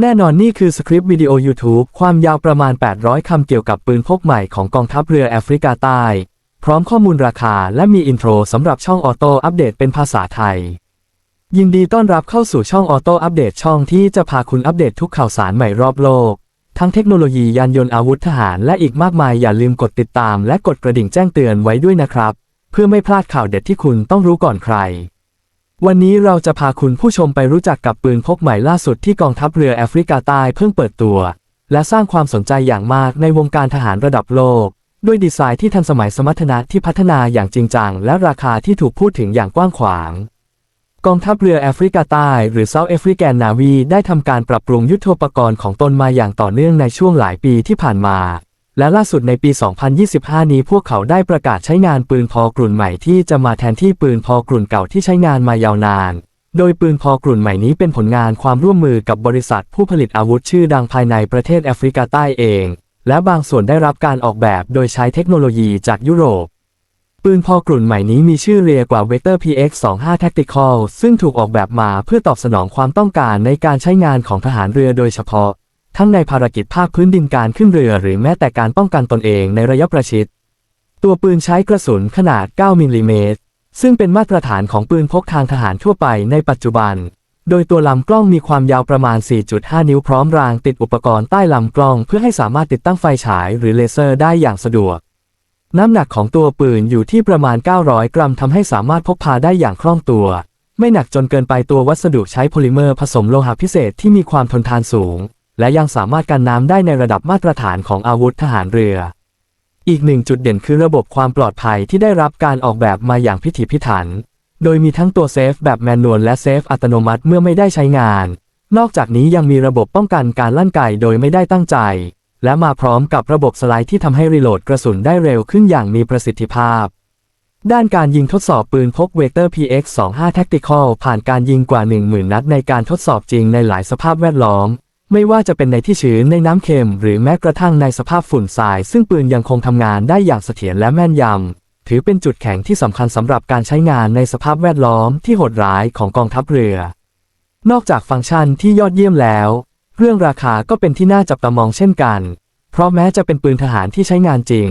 แน่นอนนี่คือสคริปต์วิดีโอ YouTube ความยาวประมาณ 800 คำเกี่ยวกับปืนพกใหม่ของกองทัพเรือแอฟริกาใต้ พร้อมข้อมูลราคาและมีอินโทรสำหรับช่องออโต้อัปเดตเป็นภาษาไทย ยินดีต้อนรับเข้าสู่ช่องออโต้อัปเดตช่องที่จะพาคุณอัปเดตทุกข่าวสารใหม่รอบโลก ทั้งเทคโนโลยียานยนต์อาวุธทหารและอีกมากมายอย่าลืมกดติดตามและกดกระดิ่งแจ้งเตือนไว้ด้วยนะครับ เพื่อไม่พลาดข่าวเด็ดที่คุณต้องรู้ก่อนใคร วันนี้เราจะพาคุณผู้ชมไปรู้จักกับปืนพกใหม่ล่าสุดที่กองทัพเรือแอฟริกาใต้เพิ่งเปิดตัว และสร้างความสนใจอย่างมากในวงการทหารระดับโลก ด้วยดีไซน์ที่ทันสมัยสมรรถนะที่พัฒนาอย่างจริงจัง และราคาที่ถูกพูดถึงอย่างกว้างขวาง กองทัพเรือแอฟริกาใต้หรือ South African Navy ได้ทำการปรับปรุงยุทโธปกรณ์ของตนมาอย่างต่อเนื่องในช่วงหลายปีที่ผ่านมา และล่าสุดในปี 2025 นี้พวกเขาได้ประกาศใช้งานปืนพอกรุ่นใหม่ที่จะมาแทนที่ปืนพอกรุ่นเก่าที่ใช้งานมายาวนาน โดยปืนพอกรุ่นใหม่นี้เป็นผลงานความร่วมมือกับบริษัทผู้ผลิตอาวุธชื่อดังภายในประเทศแอฟริกาใต้เอง และบางส่วนได้รับการออกแบบโดยใช้เทคโนโลยีจากยุโรป ปืนพอกรุ่นใหม่นี้มีชื่อเรียกว่า Vector PX25 Tactical ซึ่งถูกออกแบบมาเพื่อตอบสนองความต้องการในการใช้งานของทหารเรือโดยเฉพาะ ทั้งในภารกิจภาคพื้นดินการขึ้นเรือหรือแม้แต่การป้องกันตนเองในระยะประชิด ตัวปืนใช้กระสุนขนาด 9 มิลลิเมตร ซึ่งเป็นมาตรฐานของปืนพกทางทหารทั่วไปในปัจจุบัน โดยตัวลำกล้องมีความยาวประมาณ 4.5 นิ้วพร้อมรางติดอุปกรณ์ใต้ลำกล้องเพื่อให้สามารถติดตั้งไฟฉายหรือเลเซอร์ได้อย่างสะดวก น้ำหนักของตัวปืนอยู่ที่ประมาณ 900 กรัมทำให้สามารถพกพาได้อย่างคล่องตัว ไม่หนักจนเกินไปตัววัสดุใช้โพลิเมอร์ผสมโลหะพิเศษที่มีความทนทานสูง และยังสามารถกันน้ำได้ในระดับมาตรฐานของอาวุธทหารเรือ อีกหนึ่งจุดเด่นคือระบบความปลอดภัยที่ได้รับการออกแบบมาอย่างพิถีพิถัน โดยมีทั้งตัวเซฟแบบแมนนวลและเซฟอัตโนมัติเมื่อไม่ได้ใช้งาน นอกจากนี้ยังมีระบบป้องกันการลั่นไกโดยไม่ได้ตั้งใจ และมาพร้อมกับระบบสไลด์ที่ทำให้รีโหลดกระสุนได้เร็วขึ้นอย่างมีประสิทธิภาพด้านการยิงทดสอบปืนพกเวเตอร์ PX25 Tactical ผ่านการยิงกว่า 10,000 นัดในการทดสอบจริงในหลายสภาพแวดล้อม ไม่ว่าจะเป็นในที่ชื้นในน้ำเค็ม หรือแม้กระทั่งในสภาพฝุ่นทราย ซึ่งปืนยังคงทำงานได้อย่างเสถียรและแม่นยำ ถือเป็นจุดแข็งที่สำคัญสำหรับการใช้งานในสภาพแวดล้อมที่โหดร้ายของกองทัพเรือ นอกจากฟังก์ชันที่ยอดเยี่ยมแล้ว เรื่องราคาก็เป็นที่น่าจับตามองเช่นกัน เพราะแม้จะเป็นปืนทหารที่ใช้งานจริง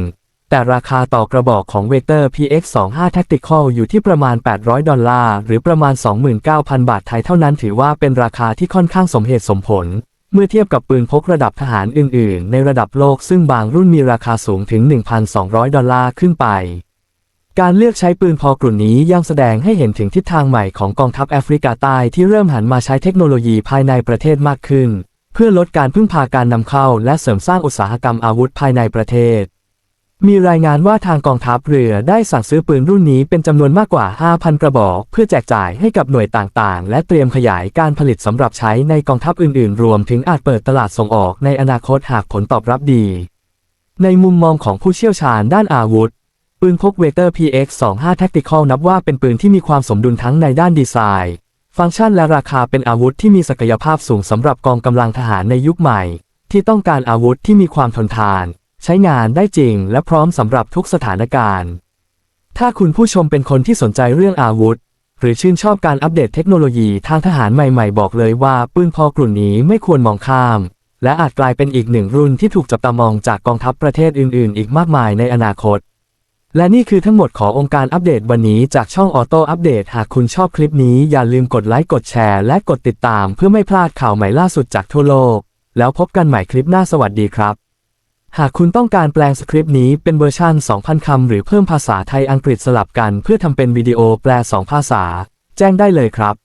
แต่ราคาต่อกระบอกของ Vector PX25 Tactical อยู่ที่ประมาณ 800 ดอลลาร์หรือประมาณ 29,000 บาทไทยเท่านั้นถือว่าเป็นราคาที่ค่อนข้างสมเหตุสมผล เมื่อเทียบกับปืนพกระดับทหารอื่น ๆ ในระดับโลกซึ่งบางรุ่นมีราคาสูงถึง 1,200 ดอลลาร์ขึ้นไป การเลือกใช้ปืนพอกลุ่นนี้ยังแสดงให้เห็นถึงทิศทางใหม่ของกองทัพแอฟริกาใต้ที่เริ่มหันมาใช้เทคโนโลยีภายในประเทศมากขึ้น เพื่อลดการพึ่งพาการนำเข้าและเสริมสร้างอุตสาหกรรมอาวุธภายในประเทศ มีรายงานว่าทางกองทัพเรือได้สั่งซื้อปืนรุ่นนี้เป็นจำนวนมากกว่า 5,000 กระบอก เพื่อแจกจ่ายให้กับหน่วยต่างๆ และเตรียมขยายการผลิตสำหรับใช้ในกองทัพอื่นๆ รวมถึงอาจเปิดตลาดส่งออกในอนาคตหากผลตอบรับดี ในมุมมองของผู้เชี่ยวชาญด้านอาวุธ ปืนพกเวเตอร์ PX25 Tactical นับว่าเป็นปืนที่มีความสมดุลทั้งในด้านดีไซน์ ฟังก์ชันและราคาเป็นอาวุธที่มีศักยภาพสูงสำหรับกองกำลังทหารในยุคใหม่ ที่ต้องการอาวุธที่มีความทนทาน ใช้งานได้จริงและพร้อมสำหรับทุกสถานการณ์ ถ้าคุณผู้ชมเป็นคนที่สนใจเรื่องอาวุธ หรือชื่นชอบการอัปเดตเทคโนโลยีทางทหารใหม่ๆ บอกเลยว่าปืนพอกลุ่นนี้ไม่ควรมองข้าม และอาจกลายเป็นอีกหนึ่งรุ่นที่ถูกจับตามองจากกองทัพประเทศอื่นๆ อีกมากมายในอนาคต และนี่คือทั้งหมดขององค์การอัปเดตวันนี้จากช่องออโต้อัปเดตหากคุณชอบคลิปนี้อย่าลืมกดไลค์กดแชร์และกดติดตามเพื่อไม่พลาดข่าวใหม่ล่าสุดจากทั่วโลก แล้วพบกันใหม่คลิปหน้าสวัสดีครับ หากคุณต้องการแปลงสคริปต์นี้เป็นเวอร์ชัน 2,000 คำ หรือเพิ่มภาษาไทยอังกฤษสลับกันเพื่อทำเป็นวิดีโอแปล 2 ภาษา แจ้งได้เลยครับ